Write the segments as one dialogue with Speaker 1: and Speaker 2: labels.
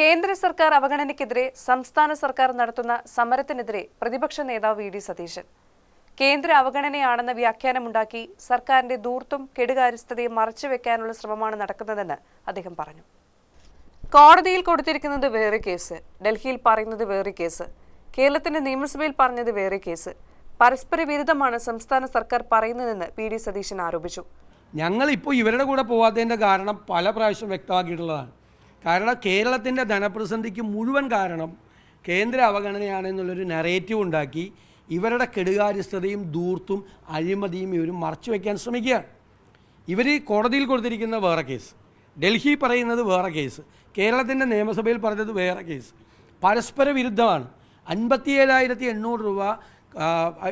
Speaker 1: കേന്ദ്ര സർക്കാർ അവഗണനയ്ക്കെതിരെ സംസ്ഥാന സർക്കാർ നടത്തുന്ന സമരത്തിനെതിരെ പ്രതിപക്ഷ നേതാവ് വി ഡി സതീശൻ. കേന്ദ്ര അവഗണനയാണെന്ന വ്യാഖ്യാനമുണ്ടാക്കി സർക്കാരിന്റെ ദൂർത്തും കെടുകാര്യസ്ഥതയും മറച്ചുവെക്കാനുള്ള ശ്രമമാണ് നടക്കുന്നതെന്ന് അദ്ദേഹം പറഞ്ഞു. കോടതിയിൽ കൊടുത്തിരിക്കുന്നത് വേറെ കേസ് ഡൽഹിയിൽ പറയുന്നത് വേറെ കേസ് കേരളത്തിന്റെ നിയമസഭയിൽ പറഞ്ഞത് വേറെ കേസ് പരസ്പര വിരുദ്ധമാണ് സംസ്ഥാന സർക്കാർ പറയുന്നതെന്ന് പി ഡി സതീശൻ ആരോപിച്ചു.
Speaker 2: ഞങ്ങളിപ്പോൾ ഇവരുടെ കൂടെ പോവാത്തതിന്റെ കാരണം പല പ്രാവശ്യം വ്യക്തമാക്കിയിട്ടുള്ളതാണ്. കാരണം കേരളത്തിന്റെ ധനപ്രതിസന്ധിക്ക് മുഴുവൻ കാരണം കേന്ദ്ര അവഗണനയാണെന്നുള്ളൊരു നെറേറ്റീവ് ഉണ്ടാക്കി ഇവരുടെ കെടുകാര്യസ്ഥതയും ദൂർത്തും അഴിമതിയും ഇവർ മറച്ചു വയ്ക്കാൻ ശ്രമിക്കുക. ഇവർ കോടതിയിൽ കൊടുത്തിരിക്കുന്ന വേറെ കേസ് ഡൽഹി പറയുന്നത് വേറെ കേസ് കേരളത്തിന്റെ നിയമസഭയിൽ പറഞ്ഞത് വേറെ കേസ് പരസ്പര വിരുദ്ധമാണ്. അൻപത്തി ഏഴായിരത്തി എണ്ണൂറ് രൂപ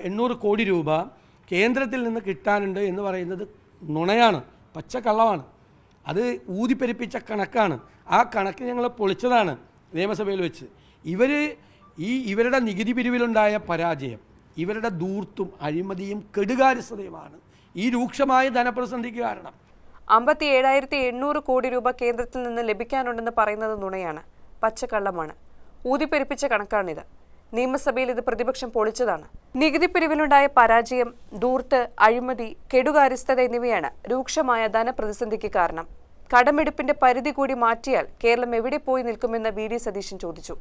Speaker 2: എണ്ണൂറ് കോടി രൂപ കേന്ദ്രത്തിൽ നിന്ന് കിട്ടാനുണ്ട് എന്ന് പറയുന്നത് നുണയാണ് പച്ചക്കള്ളമാണ്. അത് ഊതിപ്പെരിപ്പിച്ച കണക്കാണ്. ആ കണക്ക് ഞങ്ങൾ പൊളിച്ചതാണ് നിയമസഭയിൽ വെച്ച്. ഇവർ ഈ ഇവരുടെ നികുതി പിരിവിലുണ്ടായ പരാജയം ഇവരുടെ ദൂർത്തും അഴിമതിയും കെടുകാര്യസ്ഥതയുമാണ്. ഈ രൂക്ഷമായ ധനപ്രതിസന്ധിക്ക് കാരണം.
Speaker 1: അമ്പത്തി ഏഴായിരത്തി എണ്ണൂറ് കോടി രൂപ കേന്ദ്രത്തിൽ നിന്ന് ലഭിക്കാനുണ്ടെന്ന് പറയുന്നത് നുണയാണ് പച്ചക്കള്ളമാണ്. ഊതിപ്പെരുപ്പിച്ച കണക്കാണിത്. നിയമസഭയിൽ ഇത് പ്രതിപക്ഷം പൊളിച്ചതാണ്. നികുതി പിരിവിലുണ്ടായ പരാജയം ദൂർത്ത് അഴിമതി കെടുകാര്യസ്ഥത എന്നിവയാണ് രൂക്ഷമായ ധനപ്രതിസന്ധിക്ക് കാരണം. കടമെടുപ്പിന്റെ പരിധി കൂടി മാറ്റിയാൽ കേരളം എവിടെ പോയി നിൽക്കുമെന്ന് വി ഡി സതീശൻ ചോദിച്ചു